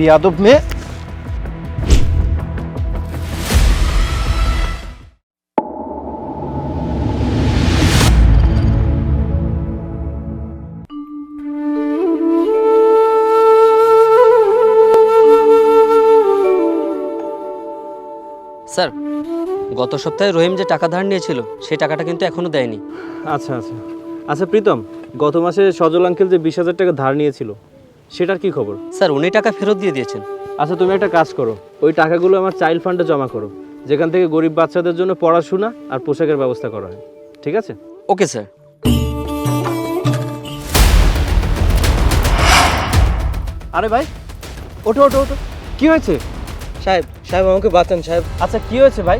বিয়াদব মেয়ে স্যার গত সপ্তাহে রহিম যে টাকা ধার নিয়েছিল সেই টাকাটা কিন্তু এখনও দেয়নি। আচ্ছা আচ্ছা। আচ্ছা প্রীতম গত মাসে সজল আঙ্কেল যে বিশ হাজার টাকা ধার নিয়েছিল সেটার কি খবর? স্যার উনি টাকা ফেরত দিয়ে দিয়েছেন। আচ্ছা তুমি একটা কাজ করো। ওই টাকাগুলো আমার চাইল্ড ফান্ডে জমা করো। যেখান থেকে গরিব বাচ্চাদের জন্য পড়াশোনা আর পোশাকের ব্যবস্থা করা হয়। ঠিক আছে? Okay sir. আরে ভাই ওঠো ওঠো ওঠো। কি হয়েছে? সাহেব সাহেব আমাকে বাঁচান সাহেব। আচ্ছা কি হয়েছে ভাই?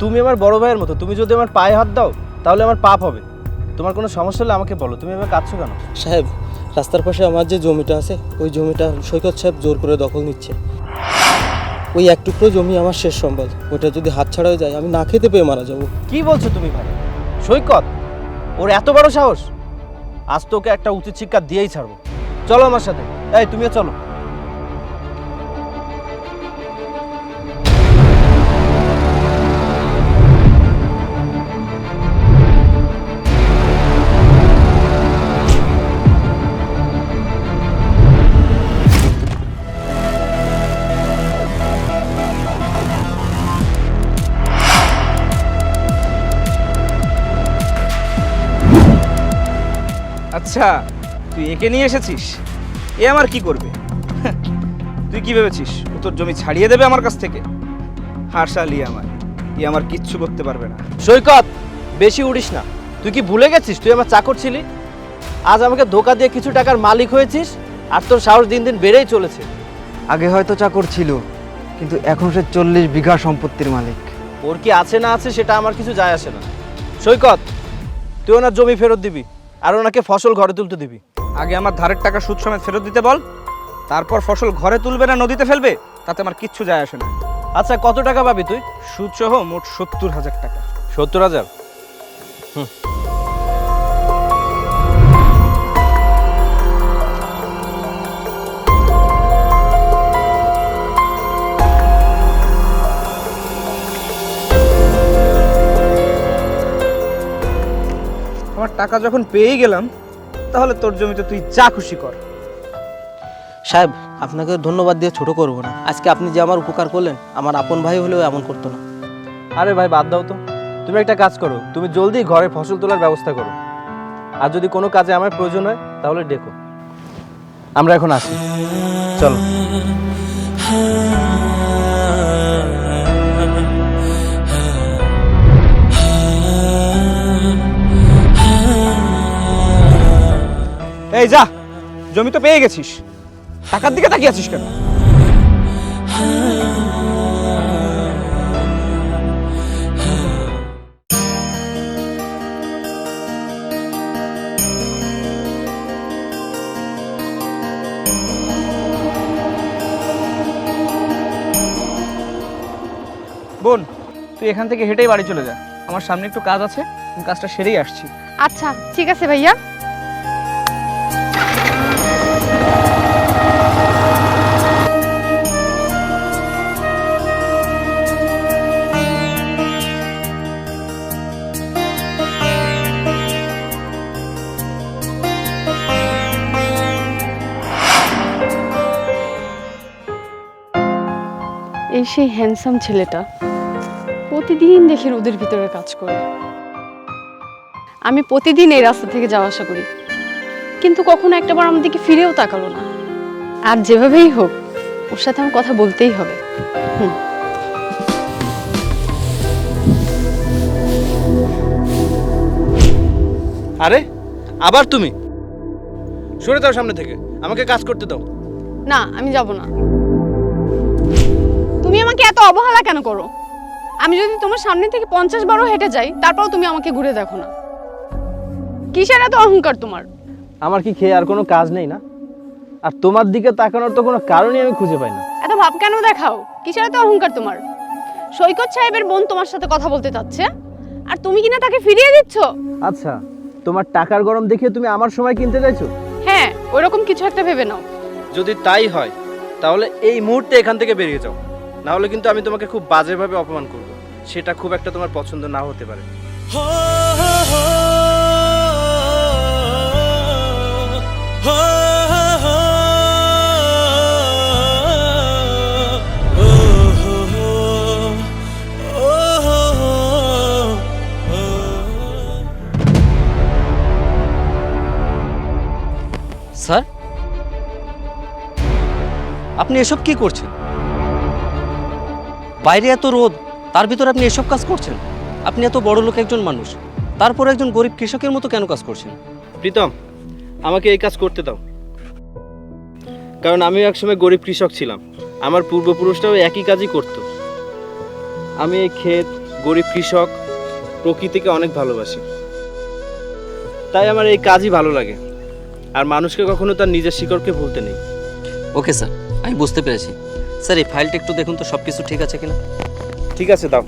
তুমি আমার বড় ভাইয়ের মতো। তুমি যদি আমার পায়ে হাত দাও তাহলে আমার পাপ হবে। তোমার কোনো সমস্যা হলে আমাকে বলো। তুমি এবার কাঁদছো কেন? সাহেব রাস্তার পাশে আমার যে জমিটা আছে, ওই জমিটা সৈকত সাহেব জোর করে দখল নিচ্ছে। ওই এক টুকরো জমি আমার শেষ সম্বল। ওটা যদি হাতছাড়া হয়ে যায়, আমি না খেতে পেয়ে মারা যাব। কি বলছো তুমি ভাই? সৈকত? ওর এত বড় সাহস? আজ তোকে একটা উচিত শিক্ষা দিয়েই ছাড়বো। চলো আমার সাথে। এই, তুমিও চলো। আচ্ছা তুই একে নিয়ে এসেছিস? এ আমার কি করবে? হ্যাঁ, তুই কি ভেবেছিস? ও তোর জমি ছাড়িয়ে দেবে আমার কাছ থেকে? হাসালি আমার ই আমার কিচ্ছু করতে পারবে না। সৈকত বেশি উড়িস না। তুই কি ভুলে গেছিস তুই আমার চাকর ছিলি? আজ আমাকে ধোকা দিয়ে কিছু টাকার মালিক হয়েছিস আর তোর সাহস দিন দিন বেড়েই চলেছে। আগে হয়তো চাকর ছিল কিন্তু এখন সে চল্লিশ বিঘা সম্পত্তির মালিক। ওর কি আছে না আছে সেটা আমার কিছু যায় আসে না। সৈকত তুই ওনার জমি ফেরত দিবি। আর ওনাকে ফসল ঘরে তুলতে দিবি। আগে আমার ধারের টাকা সুদ সমেত ফেরত দিতে বল তারপর ফসল ঘরে তুলবে না নদীতে ফেলবে তাতে আমার কিচ্ছু যায় আসে না। আচ্ছা কত টাকা পাবি তুই? সুদ সহ মোট সত্তর হাজার টাকা। সত্তর হাজার? আমার টাকা যখন পেয়েই গেলাম তাহলে তোর জমিতে তুই যা খুশি কর। সাহেব আপনাকে ধন্যবাদ দিয়ে ছোট করব না। আজকে আপনি যে আমার উপকার করলেন আমার আপন ভাই হলেও এমন করতো না। আরে ভাই বাদ দাও তো। তুমি একটা কাজ করো তুমি জলদি ঘরে ফসল তোলার ব্যবস্থা করো। আর যদি কোনো কাজে আমার প্রয়োজন হয় তাহলে ডেকো। আমরা এখন আসি। চলো। এই যা, জমি তো পেয়ে গেছিস। টাকার দিকে তাকিয়ে আছিস কেন? বোন, তুই এখান থেকে হেঁটেই বাড়ি চলে যা। আমার সামনে একটু কাজ আছে কাজটা সেরেই আসছি। আচ্ছা ঠিক আছে ভাইয়া। এই সেই হ্যান্ডসাম ছেলেটা প্রতিদিন দেখি রোদের ভিতরে কাজ করে। আমি প্রতিদিন এই রাস্তা থেকে যাওয়া আসা করি। কিন্তু কখনো একটাবার আমার দিকে ফিরেও তাকালো না। আর যেভাবেই হোক ওর সাথে আমার কথা বলতেই হবে। হুম। আরে আবার তুমি? সরে যাও সামনে থেকে। আমাকে কাজ করতে দাও। না আমি যাব না। তুমি আমাকে এত অবহেলা কেন করো? আমি যদি তোমার সামনে থেকে পঞ্চাশ বারও হেঁটে যাই তারপরও তুমি আমাকে ঘুরে দেখো না। কিসের এত অহংকার তোমার? আমার কি খেয়ে আর কোনো কাজ নেই না? আর তোমার দিকে তাকানোর তো কোনো কারণই আমি খুঁজে পাই না। এত ভাব কেন দেখাও? কিসের এত অহংকার তোমার? সৈকত সাহেবের বোন তোমার সাথে কথা বলতে চাচ্ছে? আর তুমি কিনা তাকে ফিরিয়ে দিচ্ছ? আচ্ছা তোমার টাকার গরম দেখে তুমি আমার সময় কিনতে চাইছো? হ্যাঁ ওইরকম কিছু একটা ভেবে নাও। যদি তাই হয় তাহলে এই মুহূর্তে এখান থেকে বেরিয়ে যাও। না হলে কিন্তু আমি তোমাকে খুব বাজেভাবে অপমান করব সেটা খুব একটা তোমার পছন্দ না হতে পারে স্যার আপনি এসব কি করছেন বাইরে এত রোদ তার ভিতরে আপনি এসব কাজ করছেন? আপনি এত বড় লোক একজন মানুষ তারপর একজন গরিব কৃষকের মতো কেন কাজ করছেন? প্রীতম আমাকে এই কাজ করতে দাও। কারণ আমিও একসময় গরিব কৃষক ছিলাম। আমার পূর্বপুরুষরাও একই কাজই করত। আমি এই ক্ষেত গরিব কৃষক প্রকৃতিকে অনেক ভালোবাসি। তাই আমার এই কাজই ভালো লাগে। আর মানুষকে কখনো তার নিজের শিকড়কে ভুলতে নেই। ওকে স্যার আমি বুঝতে পেরেছি। স্যার এই ফাইলটা একটু দেখুন তো সব কিছু ঠিক আছে কিনা? ঠিক আছে দাও।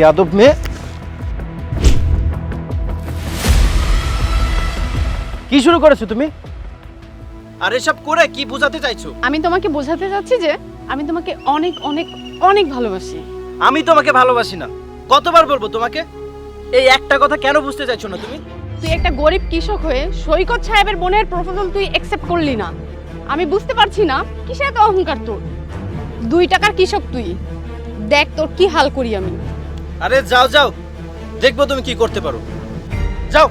বিয়াদব মেয়ে কি শুরু করেছ তুমি? আর এসব করে কি বোঝাতে চাইছো? আমি তোমাকে বোঝাতে চাচ্ছি যে আমি তোমাকে অনেক অনেক অনেক ভালোবাসি। আমি তোমাকে ভালোবাসি না। কতবার বলব তোমাকে? এই একটা কথা কেন বুঝতে চাইছো না তুমি? তুই একটা গরিব কৃষক হয়ে সৈকত সাহেবের বোনের প্রপোজাল তুই অ্যাকসেপ্ট করলি না। আমি বুঝতে পারছি না কিসে এত অহংকার তোর? দুই টাকার কৃষক তুই। দেখ তোর কি হাল করি আমি। আরে যাও যাও। দেখব তুমি কি করতে পারো। যাও।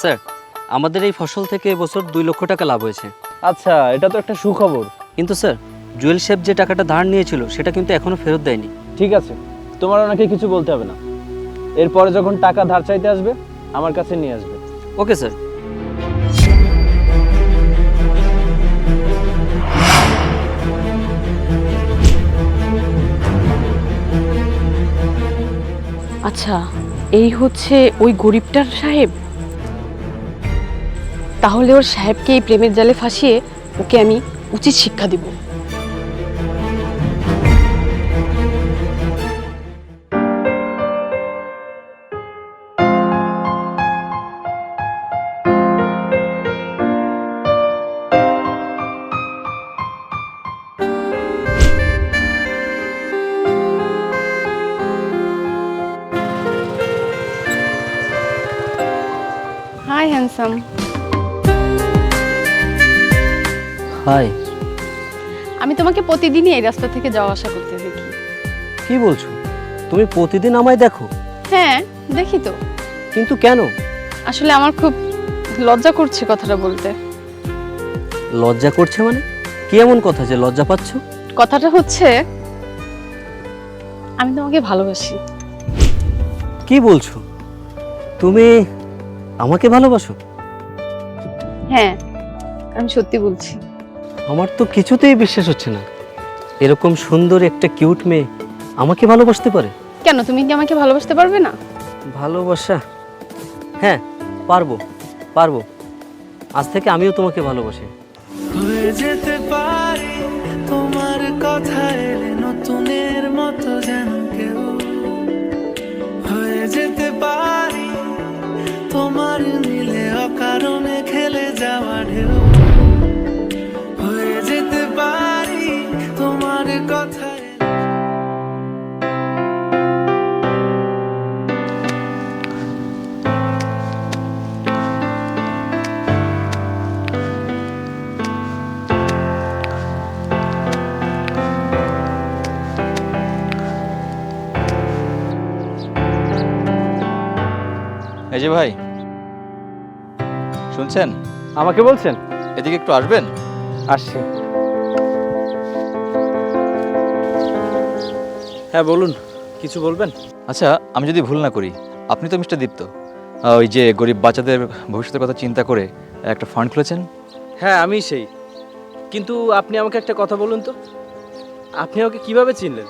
স্যার, আমাদের এই ফসল থেকে এবছর দুই লক্ষ টাকা লাভ হয়েছে। আচ্ছা এটা তো একটা সুখবর। কিন্তু স্যার জুয়েল শেফ যে টাকাটা ধার নিয়েছিল সেটা কিন্তু এখনও ফেরত দেয়নি। ঠিক আছে তোমার ওনাকে কিছু বলতে হবে না। এরপরে যখন টাকা ধার চাইতে আসবে আমার কাছে নিয়ে আসবে। Okay sir. আচ্ছা এই হচ্ছে ওই গরিবটার সাহেব? তাহলে ওর সাহেবকে এই প্রেমের জালে ফাঁসিয়ে ওকে আমি উচিত শিক্ষা দিব। Hi handsome hi. আমি তোমাকে প্রতিদিনই এই রাস্তা থেকে যাওয়া আসা করতে দেখি। কি বলছো? তুমি প্রতিদিন আমায় দেখো? হ্যাঁ দেখি তো। কিন্তু কেন? আসলে আমার খুব লজ্জা করছে কথাটা বলতে। লজ্জা করছে মানে? কি এমন কথা যে লজ্জা পাচ্ছ? কথাটা হচ্ছে আমি তোমাকে ভালোবাসি। কি বলছো? তুমি আমাকে ভালোবাসো? হ্যাঁ আমি সত্যি বলছি। আমার তো কিছুতেই বিশ্বাস হচ্ছে না। এরকম সুন্দর একটা কিউট মেয়ে আমাকে ভালোবাসতে পারে? কেন? তুমি কি আমাকে ভালোবাসতে পারবে না? ভালোবাসা? হ্যাঁ পারব পারব। আজ থেকে আমিও তোমাকে ভালোবাসি। হয়ে যেতে পারি তোমার কথা এলে নতুনের মতো যেন কেউ। হয়ে যেতে পারি তোমার নীলে অকারণে খেলে যাওয়া ঢেউ। ভাই। শুনছেন? আমাকে বলছেন? এদিকে একটু আসবেন? আসছি। হ্যাঁ বলুন কিছু বলবেন? আচ্ছা আমি যদি ভুল না করি আপনি তো মিস্টার দীপ্ত। ওই যে গরিব বাচ্চাদের ভবিষ্যতের কথা চিন্তা করে একটা ফান্ড খুলেছেন? হ্যাঁ আমি সেই। কিন্তু আপনি আমাকে একটা কথা বলুন তো। আপনি আমাকে কীভাবে চিনলেন?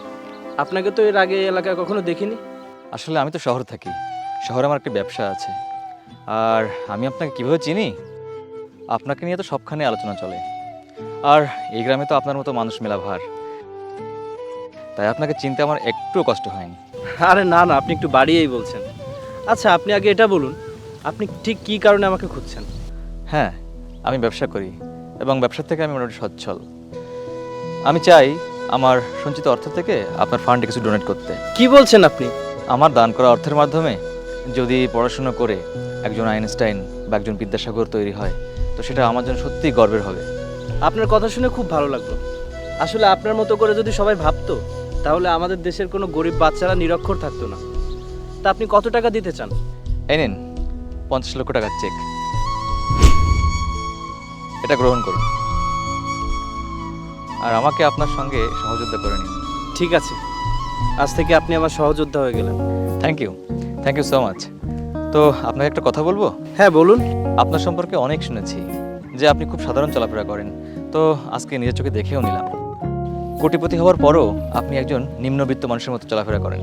আপনাকে তো এর আগে এলাকায় কখনো দেখিনি। আসলে আমি তো শহরে থাকি। শহরে আমার একটা ব্যবসা আছে। আর আমি আপনাকে কীভাবে চিনি? আপনাকে নিয়ে তো সবখানে আলোচনা চলে। আর এই গ্রামে তো আপনার মতো মানুষ মেলা ভার। তাই আপনাকে চিনতে আমার একটুও কষ্ট হয়নি। আরে না না আপনি একটু বাড়িয়েই বলছেন। আচ্ছা আপনি আগে এটা বলুন আপনি ঠিক কী কারণে আমাকে খুঁজছেন? হ্যাঁ আমি ব্যবসা করি এবং ব্যবসা থেকে আমি মোটামুটি সচ্ছল। আমি চাই আমার সঞ্চিত অর্থ থেকে আপনার ফান্ডে কিছু ডোনেট করতে। কি বলছেন আপনি? আমার দান করা অর্থের মাধ্যমে যদি পড়াশোনা করে একজন আইনস্টাইন বা একজন বিদ্যাসাগর তৈরি হয় তো সেটা আমার জন্য সত্যিই গর্বের হবে। আপনার কথা শুনে খুব ভালো লাগল। আসলে আপনার মতো করে যদি সবাই ভাবতো তাহলে আমাদের দেশের কোনো গরিব বাচ্চারা নিরক্ষর থাকতো না। তা আপনি কত টাকা দিতে চান? এই নিন পঞ্চাশ লক্ষ টাকার চেক। এটা গ্রহণ করুন। আর আমাকে আপনার সঙ্গে সহযোগিতা করে নিন। ঠিক আছে। আজ থেকে আপনি আমার সহযোদ্ধা হয়ে গেলেন। Thank you thank you so much তো আপনাকে একটা কথা বলব? হ্যাঁ বলুন। আপনার সম্পর্কে অনেক শুনেছি যে আপনি খুব সাধারণ চলাফেরা করেন। তো আজকে নিজের চোখে দেখেও নিলাম। কোটিপতি হওয়ার পরও আপনি একজন নিম্নবিত্ত মানুষের মতো চলাফেরা করেন।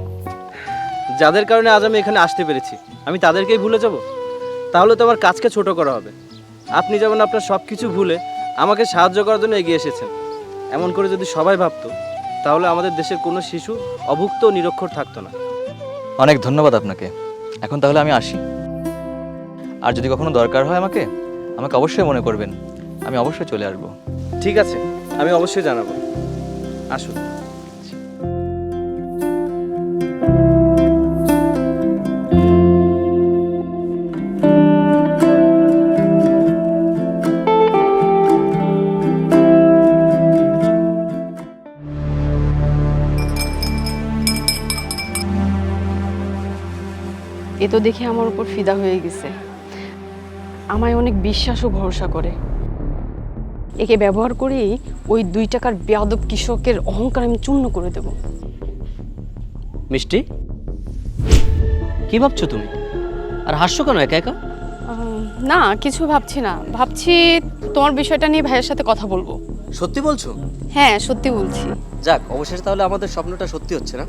যাদের কারণে আজ আমি এখানে আসতে পেরেছি। আমি তাদেরকেই ভুলে যাব? তাহলে তো আমার কাজকে ছোট করা হবে। আপনি যেমন আপনার সব কিছু ভুলে আমাকে সাহায্য করার জন্য এগিয়ে এসেছেন এমন করে যদি সবাই ভাবতো তাহলে আমাদের দেশের কোনো শিশু অভুক্ত নিরক্ষর থাকতো না। অনেক ধন্যবাদ আপনাকে। এখন তাহলে আমি আসি। আর যদি কখনো দরকার হয় আমাকে আমাকে অবশ্যই মনে করবেন। আমি অবশ্যই চলে আসব। ঠিক আছে আমি অবশ্যই জানাব। আসুন। দেখে আমার উপর ফিদা হয়ে গেছে। আমায় অনেক বিশ্বাস ও ভরসা করে। একে ব্যবহার করেই ওই দুই টাকার বেয়াদব কৃষকের অহংকার আমি চূর্ণ করে দেব। মিষ্টি কি ভাবছ তুমি? আর হাসছো কেন একা একা? না কিছু ভাবছি না। ভাবছি তোমার বিষয়টা নিয়ে ভাইয়ের সাথে কথা বলব। সত্যি বলছো? হ্যাঁ সত্যি বলছি। যাক অবশেষে তাহলে আমাদের স্বপ্নটা সত্যি হচ্ছে না?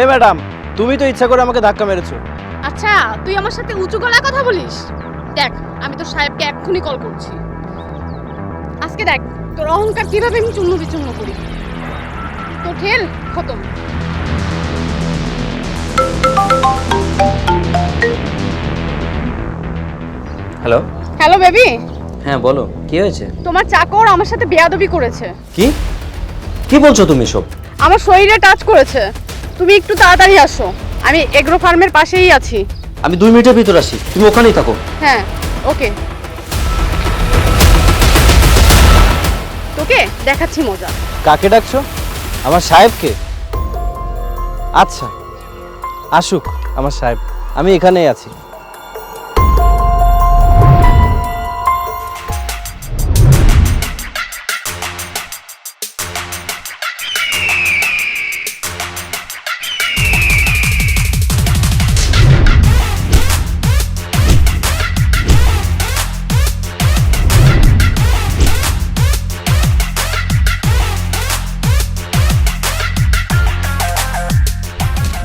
এ ম্যাডাম তুমি তো ইচ্ছা করে আমাকে ধাক্কা মেরেছো। আচ্ছা তুই আমার সাথে উঁচু গলায় কথা বলিস? দেখ আমি তো সাহেবকে এক্ষুনি কল করছি। আজকে দেখ তোর অহংকার কীভাবে আমি চূর্ণ বিচূর্ণ করি? তোর খেল খতম। হ্যালো? Hello baby? হ্যাঁ বলো কি হয়েছে? তোমার চাকর আমার সাথে বেয়াদবি করেছে। কি? কি বলছো তুমি সব আমার শরীরে টাচ করেছে। তুমি একটু তাড়াতাড়ি আসো। আমি এগ্রো ফার্মের পাশেই আছি। আমি দুই মিনিটের ভিতর আসি। তুমি ওখানেই থাকো। হ্যাঁ ওকে। তোকে দেখাচ্ছি মজা। কাকে ডাকছো? আমার সাহেবকে? আচ্ছা আসুক আমার সাহেব। আমি এখানেই আছি।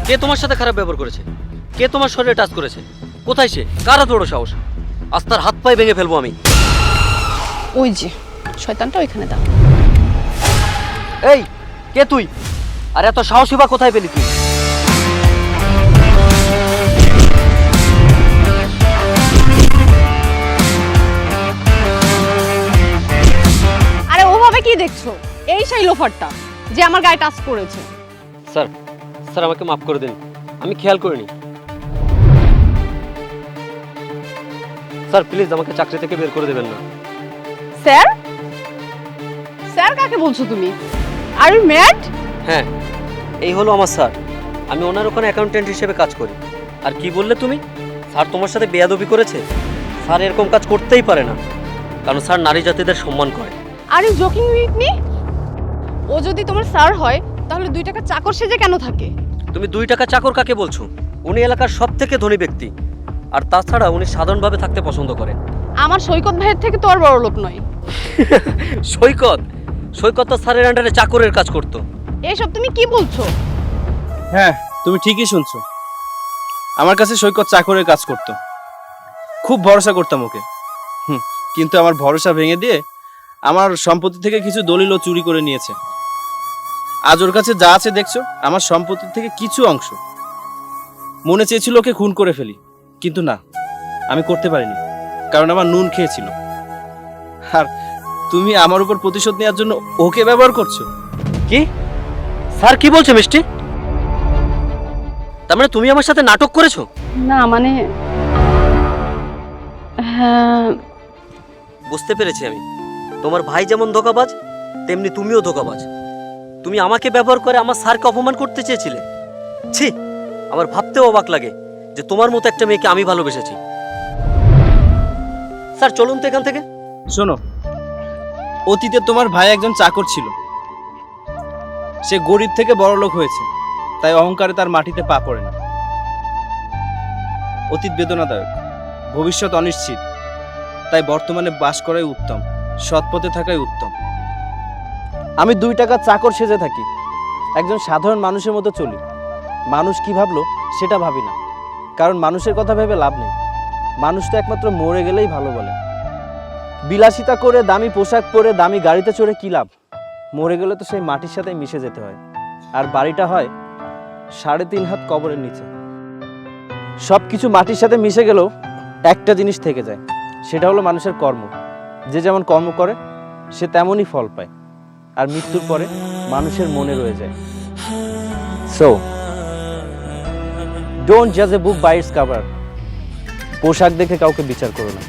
কে তোমার সাথে খারাপ ব্যবহার করেছে? কে তোমার শরীরে টাচ করেছে? কোথায় সে? কার বড় সাহস? আজ তার হাত পায়ে ভেঙে ফেলব আমি। ওই যে শয়তানটা ওইখানে দাও এই কে তুই? আর এত সাহসী বা কোথায় পেলি তুই? আরে ওভাবে কি দেখছ? এই সেই লোফারটা যে আমার গায়ে টাচ করেছে। স্যার স্যার আমাকে মাফ করে দিন। আমি খেয়াল করিনি। স্যার প্লিজ আমাকে চাকরি থেকে বের করে দেবেন না। স্যার? স্যার কাকে বলছো তুমি? আর ইউ ম্যাড হ্যাঁ এই হলো আমার স্যার। আমি ওনার ওখানে অ্যাকাউন্টেন্ট হিসেবে কাজ করি। আর কি বললে তুমি? স্যার তোমার সাথে বেয়াদবি করেছে। স্যার এরকম কাজ করতেই পারে না। কারণ স্যার নারী জাতিদের সম্মান করে। Are you joking with me ও যদি তোমার স্যার হয় তাহলে দুই টাকা চাকর সেজে কেন থাকে? তুমি দুই টাকা চাকর কাকে বলছো? উনি এলাকার সব থেকে ধনী ব্যক্তি। আর তাছাড়া উনি সাধারণভাবে থাকতে পছন্দ করেন। আমার সৈকত ভাইয়ের থেকে তো আর বড় লোক নয়। সৈকত? সৈকত তো স্যারের আন্ডারে চাকরের কাজ করতো। এসব তুমি কি বলছো? হ্যাঁ তুমি ঠিকই শুনছো। আমার কাছে সৈকত চাকরের কাজ করত। খুব ভরসা করতাম ওকে। হুম কিন্তু আমার ভরসা ভেঙে দিয়ে আমার সম্পত্তি থেকে কিছু দলিলও চুরি করে নিয়েছে। আজ ওর কাছে যা আছে দেখছ আমার সম্পত্তির থেকে কিছু অংশ। মনে চেয়েছিল ওকে খুন করে ফেলি কিন্তু না আমি করতে পারিনি কারণ আমার নুন খেয়েছিল। আর তুমি আমার উপর প্রতিশোধ নেওয়ার জন্য ওকে ব্যবহার করছ? কি? স্যার কি বলছে মিষ্টি? তার মানে তুমি আমার সাথে নাটক করেছ? না মানে হ্যাঁ। বুঝতে পেরেছি আমি। তোমার ভাই যেমন ধোকাবাজ তেমনি তুমিও ধোকাবাজ। তুমি আমাকে ব্যবহার করে আমার স্যারকে অপমান করতে চেয়েছিলে। ছি, আমার ভাবতেও অবাক লাগে যে তোমার মতো একটা মেয়েকে আমি ভালোবেসেছি। স্যার, চলুন তো এখান থেকে। শোনো, অতীতে তোমার ভাই একজন চাকর ছিল। সে গরিব থেকে বড় লোক হয়েছে, তাই অহংকারে তার মাটিতে পা পড়ে না। অতীত বেদনাদায়ক, ভবিষ্যৎ অনিশ্চিত, তাই বর্তমানে বাস করাই উত্তম, সৎপথে থাকাই উত্তম। আমি দুই টাকা চাকর সেজে থাকি। একজন সাধারণ মানুষের মতো চলি। মানুষ কি ভাবলো, সেটা ভাবি না। কারণ মানুষের কথা ভেবে লাভ নেই। মানুষ তো একমাত্র মরে গেলেই ভালো বলে। বিলাসিতা করে দামি পোশাক পরে দামি গাড়িতে চড়ে কি লাভ? মরে গেলে তো সেই মাটির সাথে মিশে যেতে হয়। আর বাড়িটা হয় সাড়ে তিন হাত কবরের নিচে। সব কিছু মাটির সাথে মিশে গেলেও একটা জিনিস থেকে যায়। সেটা হলো মানুষের কর্ম। যে যেমন কর্ম করে, সে তেমনই ফল পায়। আর মৃত্যুর পরে মানুষের মনে রয়ে যায়। সো ডোন্ট জাজ এ বুক বাইস কাভার পোশাক দেখে কাউকে বিচার করো না।